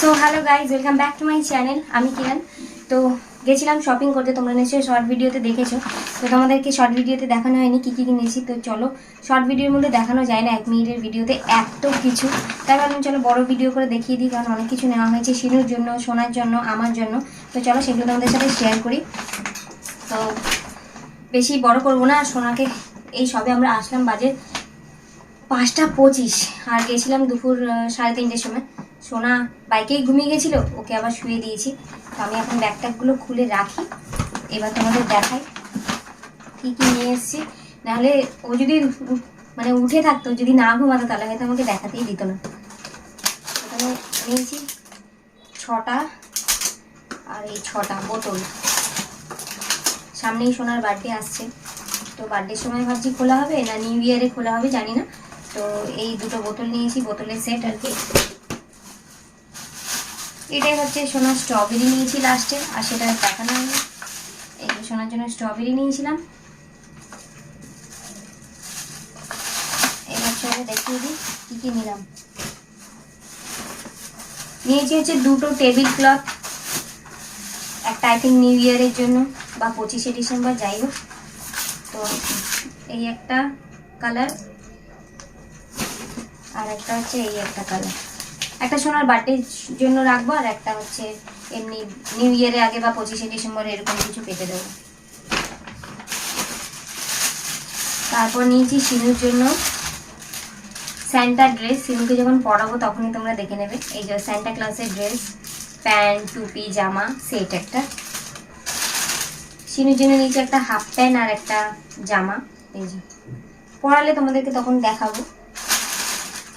So hello guys welcome back to my channel আমি কিরণ। তো গেছিলাম শপিং করতে, তোমরা নিশ্চয়ই শর্ট ভিডিওতে দেখেছ। তো তোমাদেরকে শর্ট ভিডিওতে দেখানো হয়নি, কী কী কিনেছি, তো চলো শর্ট ভিডিওর মধ্যে দেখানো যায় না এক মিনিটের ভিডিওতে এত কিছু। তাই ভাবলাম চলো বড় ভিডিও করে দেখিয়ে দিই, কারণ অনেক কিছু নেওয়া হয়েছে শিনুর জন্য, সোনার জন্য, আমার জন্য। তো চলো সেগুলো তোমাদের সাথে শেয়ার করি। তো বেশি বড় করব না আর সোনাকে এই সবে আমরা আসলাম বাজে পাঁচটা পঁচিশ। আর গেছিলাম দুপুর সাড়ে তিনটের সময়। সোনা বাইকেই ঘুমিয়ে গেছিল, ওকে আবার শুয়ে দিয়েছি। তো আমি এখন ব্যাগট্যাগগুলো খুলে রাখি, এবার তোমাদের দেখাই কী কী নিয়ে এসেছি। নাহলে ও যদি মানে উঠে থাকতো, যদি না ঘুমাতো, তাহলে হয়তো আমাকে দেখাতেই দিত না। এখানে নিয়েছি ছটা, আর এই ছটা বোতল। সামনেই সোনার বার্থডে আসছে। তো বার্থডের সময় ভাবছি খোলা হবে না নিউ ইয়ারে খোলা হবে জানি না। তো এই দুটো বোতল নিয়েছি, বোতলের সেট আর কি। এটাই হচ্ছে সোনার স্ট্রবেরি নিয়েছি লাস্টে আর সেটা দেখানো হয়নি। এই সোনার জন্য স্ট্রবেরি নিয়েছিলাম। এবার সঙ্গে দেখিয়ে দিই কী কী নিলাম। নিয়েছি হচ্ছে দুটো টেবিল ক্লথ একটা আই থিঙ্ক নিউ ইয়ারের জন্য বা পঁচিশে ডিসেম্বর, যাই হোক। তো এই একটা কালার আর একটা হচ্ছে এই একটা কালার একটা সোনার বার্থডের জন্য রাখব আর একটা হচ্ছে এমনি নিউ ইয়ারের আগে বা পঁচিশে ডিসেম্বরে এরকম কিছু পেতে দেবো। তারপর নিয়েছি সিনুর জন্য স্যান্টা ড্রেস সিনুকে যখন পরাবো তখনই তোমরা দেখে নেবে। এই যে স্যান্টা ক্লাসের ড্রেস প্যান্ট, টুপি, জামা সেট একটা। সিনুর জন্য নিয়েছি একটা হাফ প্যান্ট আর একটা জামা। এই যে। পরালে তোমাদেরকে তখন দেখাবো।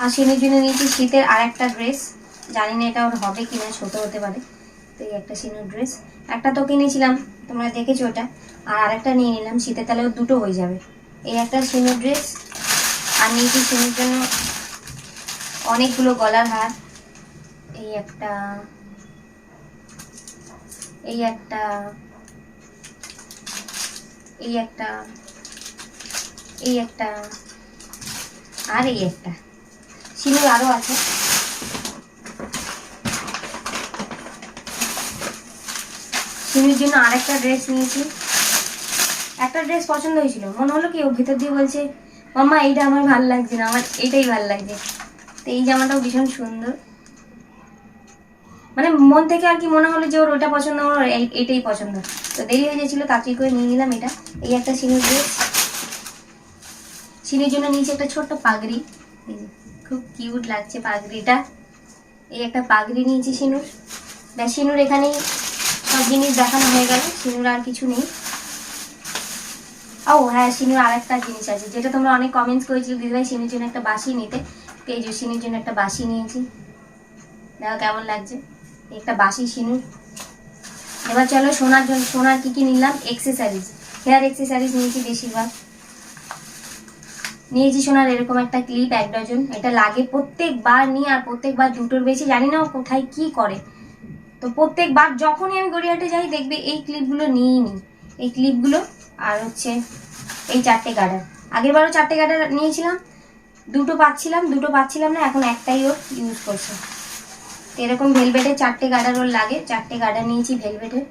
আর সিনুর জন্য নিয়েছি শীতের আর একটা ড্রেস। জানি না এটা ওর হবে কি না ছোট হতে পারে। তো এই একটা সিনুর ড্রেস। একটা তো কিনেছিলাম, তোমরা দেখেছ ওটা আর আরেকটা নিয়ে নিলাম শীতের তাহলে দুটো হয়ে যাবে। এই একটা সিনুর ড্রেস, আর নিয়েছি সিনুর জন্য অনেকগুলো গলার হার। এই একটা এই একটা এই একটা এই একটা, আর এই একটা। সিনুর আরও আছে। সিনুর জন্য আরেকটা ড্রেস নিয়েছি। একটা ড্রেস পছন্দ হয়েছিল। মনে হলো কি ও ভিতর দিয়ে বলছে, মাম্মা, এইটা আমার ভালো লাগছে না, আমার এটাই ভালো লাগছে। তো এই জামাটাও ভীষণ সুন্দর। মানে মন থেকে আর কি মনে হলো যে ওর ওটা পছন্দ, আমার এইটাই পছন্দ। তো দেরি হয়ে গেছিল তাড়াতাড়ি করে নিয়ে নিলাম এটা। এই একটা সিনুর ড্রেস সিনুর জন্য নিয়েছি একটা ছোট্ট পাগড়ি। খুব কিউট লাগছে পাগড়িটা। এই একটা পাগড়ি নিয়েছি সিনুর। ব্যাস সিনুর এখানেই সব জিনিস দেখানো হয়ে গেল, সিনুর আর কিছু নেই। ও হ্যাঁ সিনুর আর একটা জিনিস আছে, যেটা তোমরা অনেক কমেন্টস করেছিল দিদিভাই সিনুর জন্য একটা বাসি নিতে। যে সিনুর জন্য একটা বাসি নিয়েছি। দেখো কেমন লাগছে। একটা বাসি সিনুর। এবার চলো সোনার জন্য সোনার কী কী নিলাম? এক্সেসারিজ হেয়ার এক্সেসারিজ নিয়েছি বেশিরভাগ। নিয়েছি সোনার, এরকম একটা ক্লিপ এক ডজন এটা লাগে প্রত্যেকবার নিয়ে আর প্রত্যেকবার দুটোর বেশি জানি না ও কোথায় কি করে। তো প্রত্যেকবার যখনই আমি গড়িয়াহাটে যাই, দেখবে এই ক্লিপগুলো নিয়েই নিই এই ক্লিপগুলো আর হচ্ছে এই চারটে গার্ডার আগের বারও চারটে গার্ডার নিয়েছিলাম। দুটো পাচ্ছিলাম দুটো পাচ্ছিলাম না, এখন একটাই ওর ইউজ করছে। এরকম ভেলভেটের চারটে গার্ডার ওর লাগে। চারটে গার্ডার নিয়েছি ভেলভেটের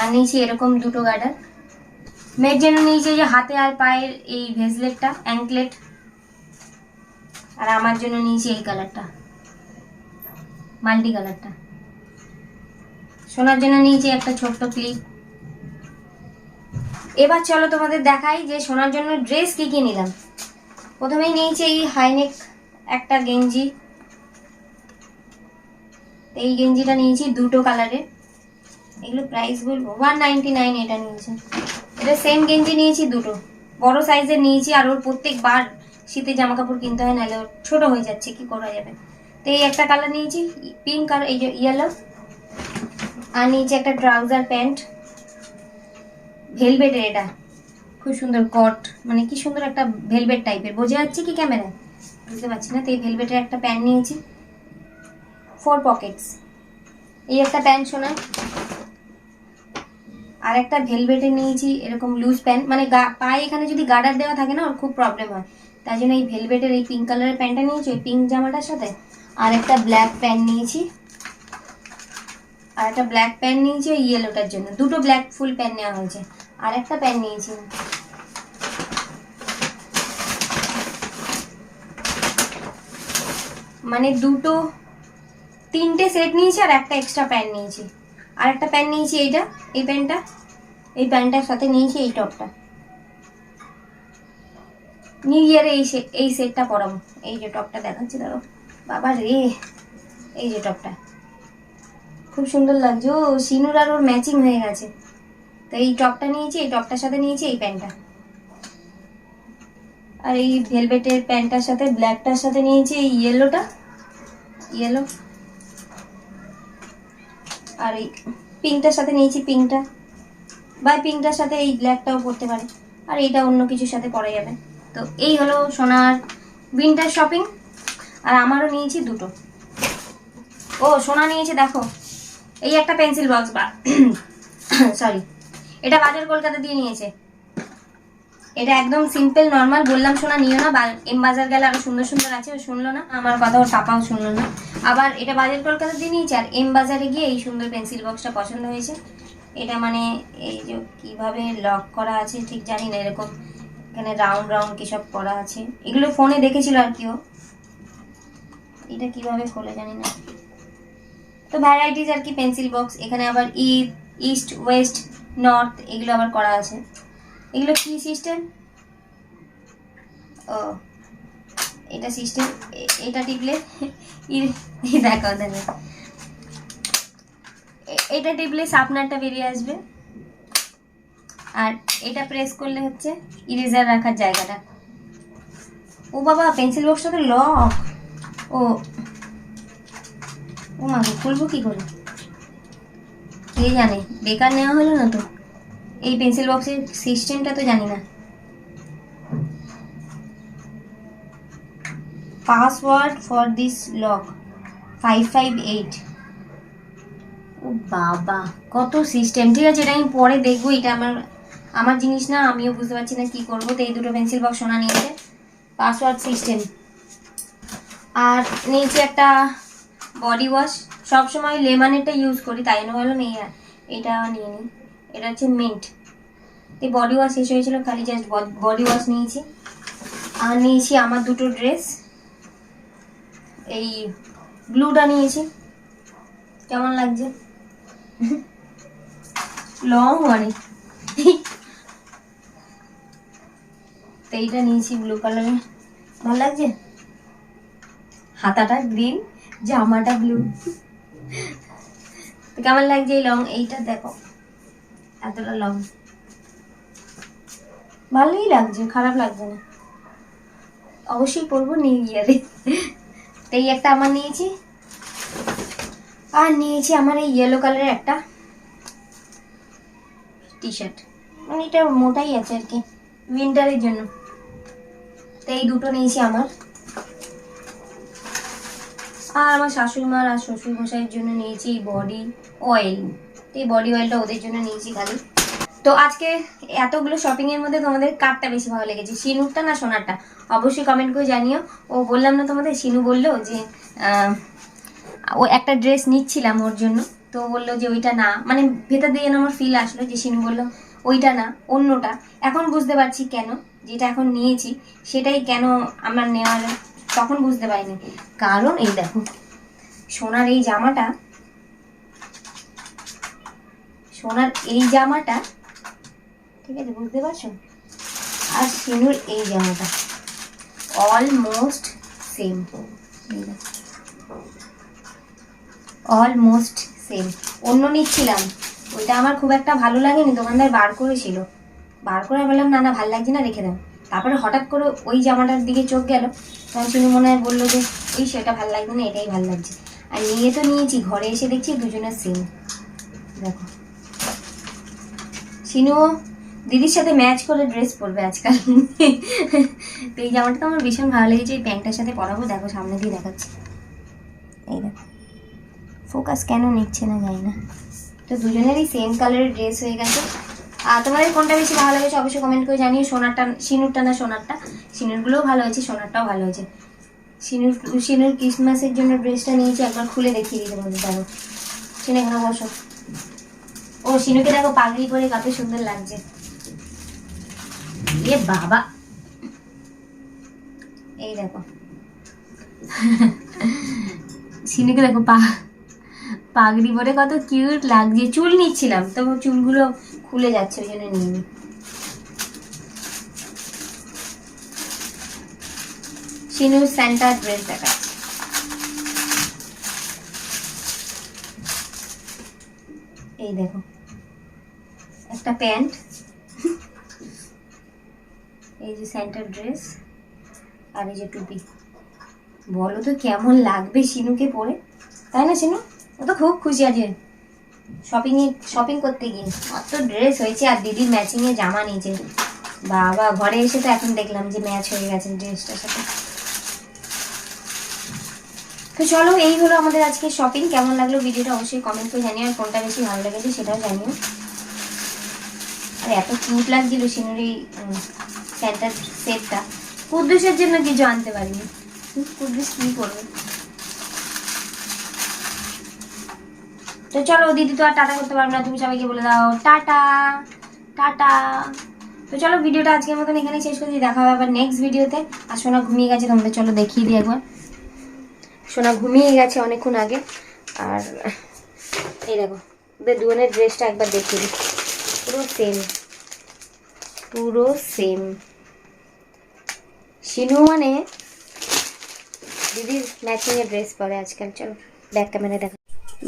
আর নিয়েছি এরকম দুটো গার্ডার মেয়ের জন্য নিয়েছি যে হাতে আর পায়ের এই ভেজলেটটা অ্যাঙ্কলেট আর আমার জন্য নিয়েছি এই কালারটা মাল্টি কালারটা সোনার জন্য নিয়েছি একটা ছোট্ট ক্লিপ এবার চলো তোমাদের দেখাই যে সোনার জন্য ড্রেস কি কি নিলাম। প্রথমেই নিয়েছি এই হাইনেক একটা গেঞ্জি। এই গেঞ্জিটা নিয়েছি দুটো কালারের। এগুলো প্রাইস বলব? ওয়ান নাইনটি নাইন এটা নিয়েছি। এটা সেম গেঞ্জি নিয়েছি, দুটো। বড় সাইজের নিয়েছি, আর ওর প্রত্যেকবার শীতের জামা কাপড় কিনতে হয়, নাহলে ওর ছোট হয়ে যাচ্ছে, কি করা যাবে? তো এই একটা কালার নিয়েছি পিঙ্ক আর এই যে ইয়েলো আর নিয়েছি একটা ট্রাউজার প্যান্ট ভেলভেটের এটা। খুব সুন্দর কট মানে কি সুন্দর একটা ভেলভেট টাইপের বোঝা যাচ্ছে কি ক্যামেরায় বুঝতে পারছি না, তো এই ভেলভেটের একটা প্যান্ট নিয়েছি। ফোর পকেটস এই একটা প্যান্ট শোনা আর একটা ভেলভেটে নিয়েছি, এরকম লুজ প্যান্ট মানে পায়ে এখানে যদি গার্ডার দেওয়া থাকে না, ওর খুব প্রবলেম হয়। তাই জন্য এই ভেলভেটের এই পিঙ্ক কালারের প্যান্টটা নিয়েছি, ওই পিঙ্ক জামাটার সাথে। আর একটা ব্ল্যাক প্যান্ট নিয়েছি। আর একটা ব্ল্যাক প্যান্ট নিয়েছি ওই ইয়েলোটার জন্য। দুটো ব্ল্যাক ফুল প্যান্ট নেওয়া হয়েছে। আর একটা প্যান্ট নিয়েছি। মানে দুটো, তিনটে সেট নিয়েছি আর একটা এক্সট্রা প্যান্ট নিয়েছি। আর একটা প্যান্ট নিয়েছি এইটা, এই প্যান্টটা এই প্যান্টটার সাথে নিয়েছি এই টপটা নিউ ইয়ারে এই এই সেটটা পরাবো। এই যে টপটা দেখাচ্ছি ধরো বাবা রে, এই যে টপটা খুব সুন্দর লাগছে। ও, সিনুর আর ওর ম্যাচিং হয়ে গেছে। তো এই টপটা নিয়েছি, এই টপটার সাথে নিয়েছি এই প্যান্টটা আর এই ভেলভেটের প্যান্টটার সাথে ব্ল্যাকটার সাথে নিয়েছি এই ইয়েলোটা ইয়েলো আর এই পিঙ্কটার সাথে নিয়েছি পিঙ্কটা। বা পিঙ্কটার সাথে এই ব্ল্যাকটাও পরতে পারে। আর এইটা অন্য কিছুর সাথে পরা যাবে। তো এই হলো সোনার উইন্টার শপিং আর আমারও নিয়েছি দুটো। ও, সোনা নিয়েছে, দেখো। এই একটা পেন্সিল বক্স বা সরি এটা বাজার কলকাতা দিয়ে নিয়েছে। এটা একদম সিম্পল নর্মাল বললাম শোনা, নিও না। এম বাজার গেলে আরও সুন্দর সুন্দর আছে, ও শুনলো না। আমার কথা ওর পাপাও শুনলো না। আবার এটা বাজার কলকাতা দিয়ে নিয়েছে আর এম বাজারে গিয়ে এই সুন্দর পেন্সিল বক্সটা পছন্দ হয়েছে। এটা মানে এই যে কীভাবে লক করা আছে, ঠিক জানি না, এরকম এখানে রাউন্ড রাউন্ড কি সব করা আছে। এগুলো ফোনে দেখেছিল আর কি ও। এটা কীভাবে খোলে জানি না। তো ভ্যারাইটিস আর কি পেন্সিল বক্স এখানে আবার ইস্ট ওয়েস্ট নর্থ এগুলো আবার করা আছে। এগুলো কি সিস্টেম ও, এটা সিস্টেম এটা টিপলে এই দেখো এটা টিপলে সাপনারটা বেরিয়ে আসবে। আর এটা প্রেস করলে হচ্ছে ইরেজার রাখার জায়গাটা। ও বাবা পেন্সিল বক্সটা তো লক ও ও মা খুলবো কি করে? কে জানে, বেকার নেওয়া হলো না তো? এই পেন্সিল বক্সের সিস্টেমটা তো জানি না। Password for this lock five five eight ও বাবা, কত সিস্টেম ঠিক আছে, এটা আমি পরে দেখব, এটা আমার আমার জিনিস না, আমিও বুঝতে পারছি না কি করব। তো এই দুটো পেন্সিল বক্স সোনা নিয়েছে পাসওয়ার্ড সিস্টেম আর নিয়েছি একটা বডি ওয়াশ সবসময় লেমনেরটা ইউজ করি, তাই জন্য ভাবলাম এই এটা নিয়ে নিই এটা হচ্ছে মিন্ট এই বডি ওয়াশ শেষ হয়েছিল, খালি জাস্ট বডি ওয়াশ নিয়েছি। আর নিয়েছি আমার দুটো ড্রেস এই ব্লুটা নিয়েছি। কেমন লাগছে? লং অনেক তো এইটা নিয়েছি ব্লু কালারের ভালো লাগছে? হাতাটা গ্রিন জামাটা ব্লু কেমন লাগছে এই লং এইটা দেখো। এতটা লং ভালোই লাগছে, খারাপ লাগছে না। অবশ্যই পরবো নিউ ইয়ারে তো এই একটা আমার নিয়েছি। আর নিয়েছি আমার এই ইয়েলো কালারের একটা টি শার্ট মানে এটা মোটাই আছে আর কি উইন্টারের জন্য। তো এই দুটো নিয়েছি আমার। আর আমার শাশুড়ি মার আর শ্বশুর মশাইয়ের জন্য নিয়েছি বডি অয়েল এই বডি অয়েলটা ওদের জন্য নিয়েছি খালি। তো আজকে এতগুলো শপিং এর মধ্যে তোমাদের কারটা বেশি ভালো লেগেছে। সিনুরটা না সোনারটা? অবশ্যই কমেন্ট করে জানিও। ও বললাম না তোমাদের সিনু বলল যে ও একটা ড্রেস নিচ্ছিলাম ওর জন্য। তো বলল যে ওইটা না। মানে ভেতর দিয়ে আমার ফিল আসলো যে সিনু বলল ওইটা না, অন্যটা। এখন বুঝতে পারছি কেন, যেটা এখন নিয়েছি, সেটাই কেন আমার নেওয়ার, তখন বুঝতে পারিনি। কারণ এই দেখো, সোনার এই জামাটা সোনার এই জামাটা, ঠিক আছে, বুঝতে পারছ? আর সিনুর এই জামাটা। অলমোস্ট সেম অলমোস্ট সেম অন্য নিচ্ছিলাম। ওইটা আমার খুব একটা ভালো লাগেনি, দোকানদার বার করেছিল। বার করে বললাম, না না, ভালো লাগছে না, রেখে দাও। তারপরে হঠাৎ করে ওই জামাটার দিকে চোখ গেল। তখন শুনে মনে হয় বলল যে ওই সেটা ভালো লাগছে না, এটাই ভালো লাগছে। আর নিয়ে তো নিয়েছি, ঘরে এসে দেখছি দুজনের সেম দেখো। সিনুও দিদির সাথে ম্যাচ করে ড্রেস পরবে আজকাল। তো এই জামাটা তো আমার ভীষণ ভালো লেগেছে, এই প্যান্টটার সাথে পরাবো, দেখো সামনে দিয়ে দেখাচ্ছি। এই দেখো। ফোকাস কেন নিচ্ছে না জানি না। তো দুজনেরই সেম কালারের ড্রেস হয়ে গেছে। আর তোমাদের কোনটা বেশি ভালো লেগেছে অবশ্যই কমেন্ট করে জানিও। সোনারটা সিনুরটা না সোনারটা? সিনুরগুলোও ভালো হয়েছে, সোনারটাও ভালো হয়েছে। সিনুর সিনুর ক্রিসমাসের জন্য ড্রেসটা নিয়েছি, একবার খুলে দেখিয়ে দিতে তোমাদের, দেখো। সিনু এখানে বসো। ও সিনুকে দেখো পাগড়ি পরে কত সুন্দর লাগছে। এ বাবা। এই দেখো। সিনুকে দেখো পা পাগড়ি পরে কত কিউট লাগছে। চুল নিচ্ছিলাম, তো চুলগুলো খুলে যাচ্ছে, ওই জন্য নিয়ে নিই সিনুর স্যান্টার ড্রেস দেখাচ্ছে। এই দেখো। একটা প্যান্ট এই যে স্যান্টার ড্রেস আর এই যে টুপি। বলো তো কেমন লাগবে সিনুকে পরে? তাই না, সিনু? ও তো খুব খুশি আছে। শপিং শপিং করতে গিয়ে। অত ড্রেস হয়েছে আর দিদির ম্যাচিং এ জামা নিয়েছে। বাবা, ঘরে এসে তো এখন দেখলাম যে ম্যাচ হয়ে গেছে ড্রেসটার সাথে। তো চলো, এই হলো আমাদের আজকে শপিং কেমন লাগল ভিডিওটা অবশ্যই কমেন্ট করে জানিও। আর কোনটা বেশি ভালো লেগেছে সেটাও জানিও। আর, এত কিউট লাগছিল সিনুর এই সেটটা কুদ্দুসের জন্য কিছু আনতে পারিনি। কুদ্দুস কি করবে? তো চলো, দিদি তো আর টাটা করতে পারবে না, তুমি সবাইকে বলে দাও, টাটা টাটা। তো চলো, ভিডিওটা আজকের মতন এখানে শেষ করছি, দেখা হবে আবার নেক্সট ভিডিওতে। আর সোনা ঘুমিয়ে গেছে, তোমাদের চলো দেখিয়ে দিই একবার। সোনা ঘুমিয়ে গেছে অনেকক্ষণ আগে। আর এই দেখো দুজনের ড্রেসটা একবার দেখিয়ে দিই। পুরো সেম পুরো সেম শিনু মানে দিদির ম্যাচিংয়ের ড্রেস পরে আজকাল। চলো ব্যাক ক্যামেরা দেখো।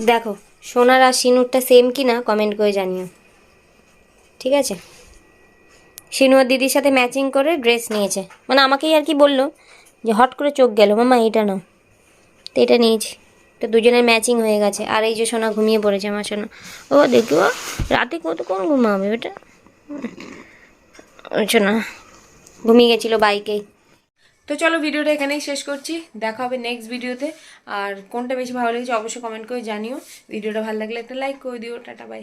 দেখো, সোনার আর শিনুরটা সেম কি না কমেন্ট করে জানিও। ঠিক আছে? শিনু আর দিদির সাথে ম্যাচিং করে ড্রেস নিয়েছে। মানে আমাকেই আর কি বলল যে, হট করে চোখ গেল। মামা, এটা নাও। তো এটা নিয়েছি। তো দুজনের ম্যাচিং হয়ে গেছে। আর এই যে সোনা ঘুমিয়ে পড়েছে আমার সোনা। ও, দেখো রাতে কত কতক্ষণ ঘুমাবে ওই সোনা, ঘুমিয়ে গেছিল বাইকেই তো চলো ভিডিওটা এখানেই শেষ করছি। দেখা হবে নেক্সট ভিডিওতে আর কোনটা বেশি ভালো লেগেছে অবশ্যই কমেন্ট করে জানিও। ভিডিওটা ভালো লাগলে একটা লাইক করে দিও। Tata bye